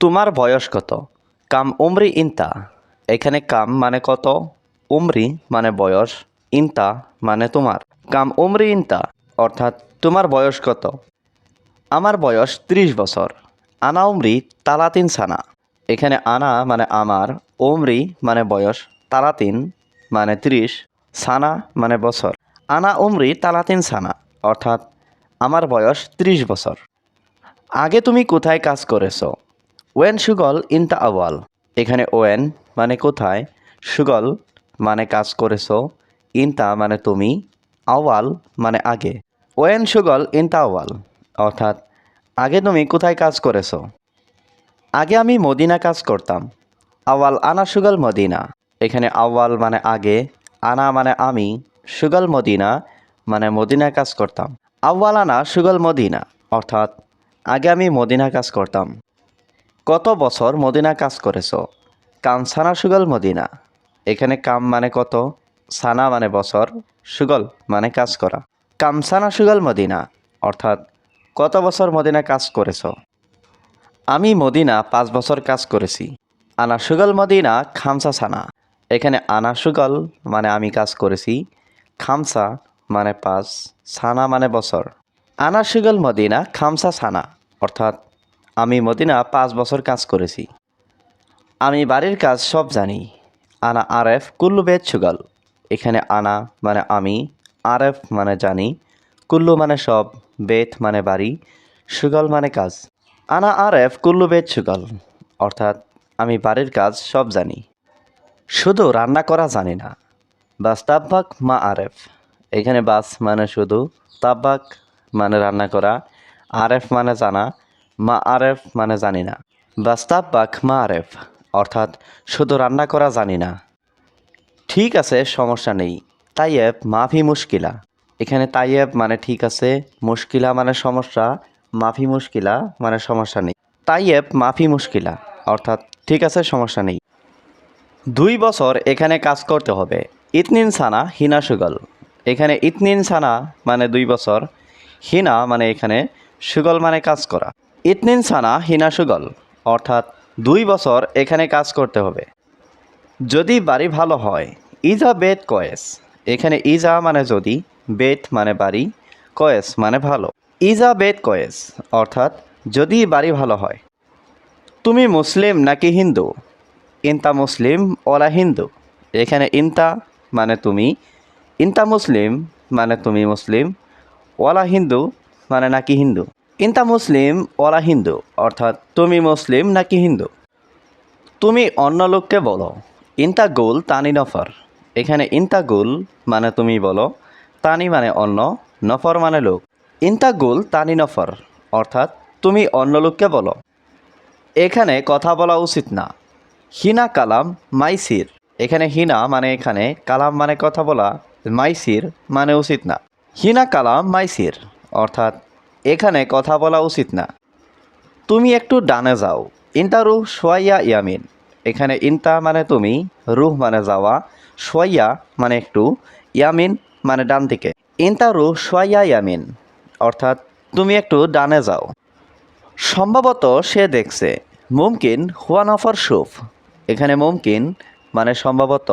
তোমার বয়স কত? কাম উমরি ইনতা। এখানে কাম মানে কত? উমরি মানে বয়স, ইনতা মানে তোমার। কাম উমরি ইনতা, অর্থাৎ তোমার বয়স কত? আমার বয়স ত্রিশ বছর। আনা উমরি তালাতিন সানা। এখানে আনা মানে আমার, উমরি মানে বয়স, তালাতিন মানে ত্রিশ, সানা মানে বছর। আনা উমরি তালাতিন সানা, অর্থাৎ আমার বয়স ত্রিশ বছর। আগে তুমি কোথায় কাজ করেছ? ওয়েন সুগল ইনতা আওয়াল এখানে ওয়েন মানে কোথায়? সুগল মানে কাজ করেছ। ইনতা মানে তুমি। আওয়াল মানে আগে। ওয়েন সুগল ইন ইনতা আওয়াল অর্থাৎ, আগে তুমি কোথায় কাজ করেছ? আগে আমি মদিনা কাজ করতাম। আওয়াল আনা সুগল মদিনা। এখানে আওয়াল মানে আগে, আনা মানে আমি। সুগল মদিনা মানে মদিনা কাজ করতাম। আওয়াল আনা সুগল মদিনা। অর্থাৎ, আগে আমি মদিনা কাজ করতাম। কত বছর মদিনা কাজ করেছ? কাম সানা সুগল মদিনা। এখানে কাম মানে কত? সানা মানে বছর, সুগল মানে কাজ করা। কাম সানা সুগল মদিনা, অর্থাৎ কত বছর মদিনা কাজ করেছ? আমি মদিনা পাঁচ বছর কাজ করেছি। আনা সুগল মদিনা, খামসা সানা এখানে আনা সুগল মানে আমি কাজ করেছি। খামসা মানে পাঁচ সানা মানে বছর। আনা সুগল মদিনা, খামসা সানা অর্থাৎ আমি মদিনা পাঁচ বছর কাজ করেছি। আমি বাড়ির কাজ সব জানি। আনা আরেফ কুল্লু বেদ সুগাল। এখানে আনা মানে আমি, আরেফ মানে জানি, কুল্লু মানে সব বেত মানে বাড়ি, সুগল মানে কাজ। আনা আরেফ কুল্লু বেদ সুগল। অর্থাৎ আমি বাড়ির কাজ সব জানি। শুধু রান্না করা জানি না। বাস তাব্বাক মা আরেফ। এখানে বাস মানে শুধু তাব্বাক মানে রান্না করা, আরেফ মানে জানা মা আরেফ মানে জানি না। বাস তাব্বাক মা আরেফ অর্থাৎ শুধু রান্না করা জানি না। ঠিক আছে, সমস্যা নেই। তাইয়েব মাফি মুশকিলা। এখানে তাইয়েব মানে ঠিক আছে, মুশকিলা মানে সমস্যা, মাফি মুশকিলা মানে সমস্যা নেই। তাইয়েব মাফি মুশকিলা, অর্থাৎ ঠিক আছে, সমস্যা নেই। দুই বছর এখানে কাজ করতে হবে। ইতনিন সানা, হিনা সুগল। এখানে ইতনিন সানা মানে দুই বছর, হিনা মানে এখানে সুগল মানে কাজ করা। ইতনিন সানা হিনা সুগল অর্থাৎ দুই বছর এখানে কাজ করতে হবে। যদি বাড়ি ভালো হয়, ইজা বেদ কয়েস। এখানে ইজা মানে যদি, বেদ মানে বাড়ি, কয়েস মানে ভালো। ইজা বেদ কয়েস, অর্থাৎ যদি বাড়ি ভালো হয়। তুমি মুসলিম নাকি হিন্দু? ইনতা মুসলিম ওলা হিন্দু। এখানে ইনতা মানে তুমি, ইনতা মুসলিম মানে তুমি মুসলিম, ওলা হিন্দু মানে নাকি হিন্দু। ইনতা মুসলিম ওলা হিন্দু, অর্থাৎ তুমি মুসলিম নাকি হিন্দু? তুমি অন্য লোককে বলো, ইনতা গুল তানি নফর। এখানে ইনতা গুল মানে তুমি বলো, তানি মানে অন্য, নফর মানে লোক। ইনতা গুল তানি নফর, অর্থাৎ তুমি অন্য লোককে বলো। এখানে কথা বলা উচিত না। হিনা কালাম মাইসির। এখানে হিনা মানে এখানে, কালাম মানে কথা বলা, মাইসির মানে উচিত না। হিনা কালাম মাইসির, অর্থাৎ এখানে কথা বলা উচিত না। তুমি একটু ডানে যাও। ইন্তা রুহ সোয়াইয়া ইয়ামিন। এখানে ইন্তা মানে তুমি, রুহ মানে যাওয়া, সোয়াইয়া মানে একটু, ইয়ামিন মানে ডান দিকে। ইন্তা রুহ সোয়াইয়া ইয়ামিন। অর্থাৎ তুমি একটু ডানে যাও। সম্ভবত সে দেখছে, মুমকিন হুয়া নফর সুফ। এখানে মুমকিন মানে সম্ভবত,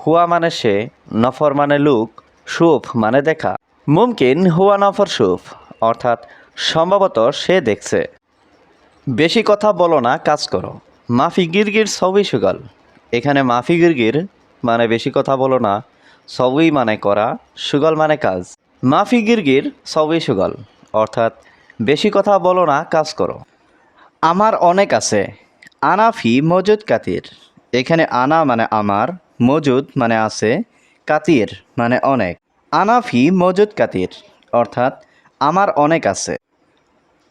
হুয়া মানে সে, নফর মানে লুক, সুফ মানে দেখা। মুমকিন হুয়া নফর সুফ। অর্থাৎ সম্ভবত সে দেখছে। বেশি কথা বলো না, কাজ করো। মাফি গিরগির সবই সুগল। এখানে মাফি গিরগির মানে বেশি কথা বলো না, সবই মানে করা, সুগল মানে কাজ। মাফি গিরগির সবই সুগল, অর্থাৎ বেশি কথা বলো না, কাজ করো। আমার অনেক আছে। আনাফি মজুদ কাতির। এখানে আনা মানে আমার, মজুদ মানে আছে, কাতির মানে অনেক। আনাফি মজুদ কাতির, অর্থাৎ আমার অনেক আছে।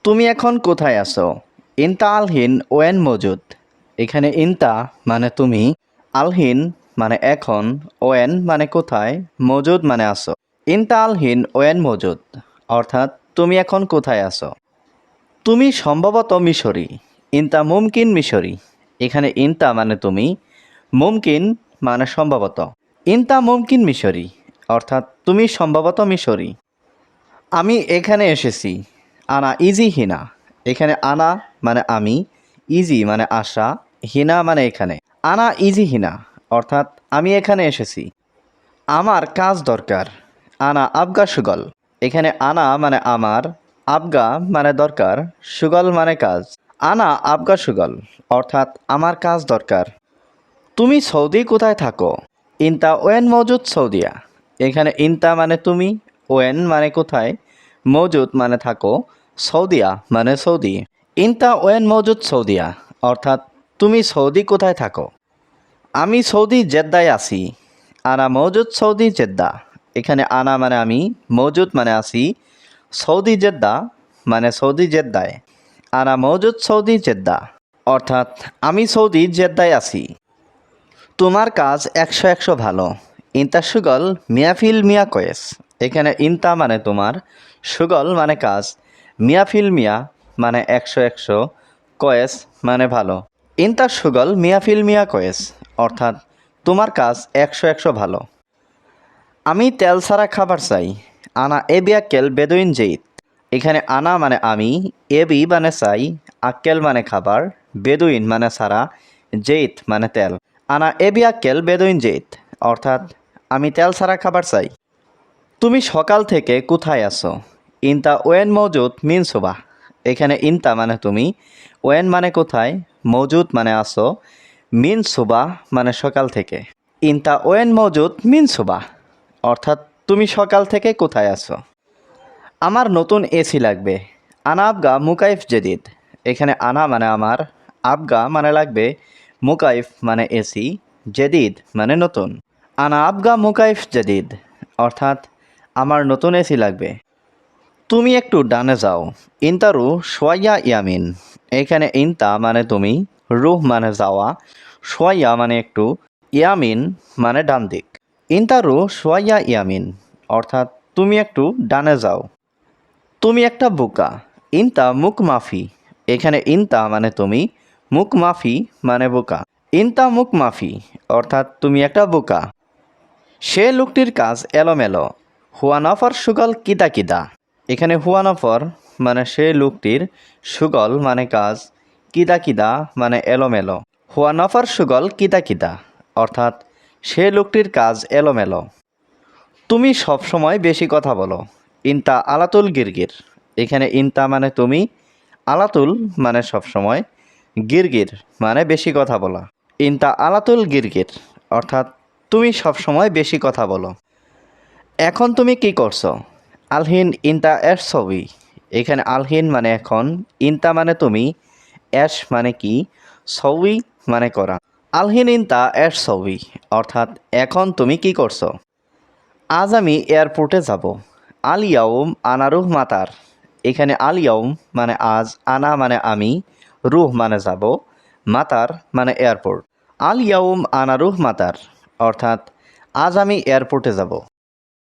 তুমি এখন কোথায় আছো? ইনতা আলহিন ওয়েন মজুদ। এখানে ইনতা মানে তুমি আলহিন মানে এখন, ওয়েন মানে কোথায়, মজুদ মানে আছো। ইনতা আলহিন ওয়েন মজুদ, অর্থাৎ তুমি এখন কোথায় আছো? তুমি সম্ভবত মিশরি, ইনতা মুমকিন মিশরি। এখানে ইনতা মানে তুমি, মুমকিন মানে সম্ভবত। ইনতা মুমকিন মিশরি, অর্থাৎ তুমি সম্ভবত মিশরি। আমি এখানে এসেছি। আনা ইজি হিনা। এখানে আনা মানে আমি, ইজি মানে আশা, হিনা মানে এখানে। আনা ইজি হিনা, অর্থাৎ আমি এখানে এসেছি। আমার কাজ দরকার। আনা আবগা সুগল। এখানে আনা মানে আমার, আবগা মানে দরকার, সুগল মানে কাজ। আনা আবগা সুগল, অর্থাৎ আমার কাজ দরকার। তুমি সৌদি কোথায় থাকো? ইনতা ওয়েন মজুদ সৌদিয়া। এখানে ইনতা মানে তুমি ওয়েন মানে কোথায়? মজুদ মানে থাকো। সৌদিয়া মানে সৌদি। ইনতা ওয়েন মজুদ সৌদিয়া, অর্থাৎ তুমি সৌদি কোথায় থাকো? আমি সৌদি জেদ্দায় আছি, আনা মজুদ সৌদি জেদ্দা। এখানে আনা মানে আমি, মজুদ মানে আছি, সৌদি জেদ্দা মানে সৌদি জেদ্দায়। আনা মজুদ সৌদি জেদ্দা, অর্থাৎ আমি সৌদি জেদ্দায় আছি। তোমার কাজ একশো একশো ভালো। ইন্তা সুগল মিয়াফিল মিয়া কয়েস। এখানে ইন্তা মানে তোমার সুগল মানে কাজ মিয়াফিল মিয়া মানে একশো একশো, কয়েস মানে ভালো। ইন্তা সুগল মিয়াফিল মিয়া, কয়েস, অর্থাৎ তোমার কাজ একশো একশো ভালো। আমি তেল ছাড়া খাবার চাই, আনা এবিয়া কেল বেদুইন জেইত। এখানে আনা মানে আমি এবি মানে চাই, আক্কেল মানে খাবার, বেদুইন মানে সারা জেইত মানে তেল। আনা এবিয়া কেল বেদুইন জেইত, অর্থাৎ আমি তেল ছাড়া খাবার চাই। তুমি সকাল থেকে কোথায় আছো? ইনতা ওয়েন মজুদ মিন সুবাহ। এখানে ইনতা মানে তুমি, ওয়েন মানে কোথায় মজুদ মানে আসো মিন সুবাহ মানে সকাল থেকে। ইনতা ওয়েন মজুদ মিন সুবাহ। অর্থাৎ তুমি সকাল থেকে কোথায় আছো? আমার নতুন এসি লাগবে। আনা আবগা মুকাইফ জেদিদ। এখানে আনা মানে আমার, আবগা মানে লাগবে, মুকাইফ মানে এসি, জেদিদ মানে নতুন। আনা আবগা মুকাইফ জেদিদ। অর্থাৎ আমার নতুন এসি লাগবে। তুমি একটু ডানে যাও। ইন্তারু সোয়াইয়া ইয়ামিন। এখানে ইন্তা মানে তুমি, রুহ মানে যাওয়া। সোয়াইয়া মানে একটু, ইয়ামিন মানে ডান দিক ইন্তারু সোয়াইয়া ইয়ামিন, অর্থাৎ তুমি একটু ডানে যাও। তুমি একটা বোকা। ইনতা মুখ মাফি। এখানে ইনতা মানে তুমি, মুখ মাফি মানে বোকা। ইনতা মুখ মাফি, অর্থাৎ তুমি একটা বোকা। সে লোকটির কাজ এলোমেলো। হুয়ানফর সুগল কিদা কিদা এখানে হুয়ানফর মানে সে লোকটির সুগল মানে কাজ কিদা কিদা মানে এলোমেলো। হুয়ানফর সুগল কিদা কিদা অর্থাৎ সে লোকটির কাজ এলোমেলো। তুমি সবসময় বেশি কথা বলো, ইনতা আলাতুল গিরগির। এখানে ইনতা মানে তুমি, আলাতুল মানে সবসময় গিরগির মানে বেশি কথা বলা। ইনতা আলাতুল গিরগির, অর্থাৎ তুমি সবসময় বেশি কথা বলো। এখন তুমি কি করছ? আলহিন, ইনতা, এস ছবি। এখানে আলহিন মানে এখন, ইনতা মানে তুমি অ্যাশ মানে কি, ছবি মানে করা। আলহিন, ইনতা, এস ছবি। অর্থাৎ এখন তুমি কি করছ? আজ আমি এয়ারপোর্টে যাব। আল ইয়াউম আনা রুহ মাতার। এখানে আল ইয়াউম মানে আজ, আনা মানে আমি, রুহ মানে যাব, মাতার মানে এয়ারপোর্ট। আল ইয়াউম আনা রুহ মাতার। অর্থাৎ আজ আমি এয়ারপোর্টে যাব।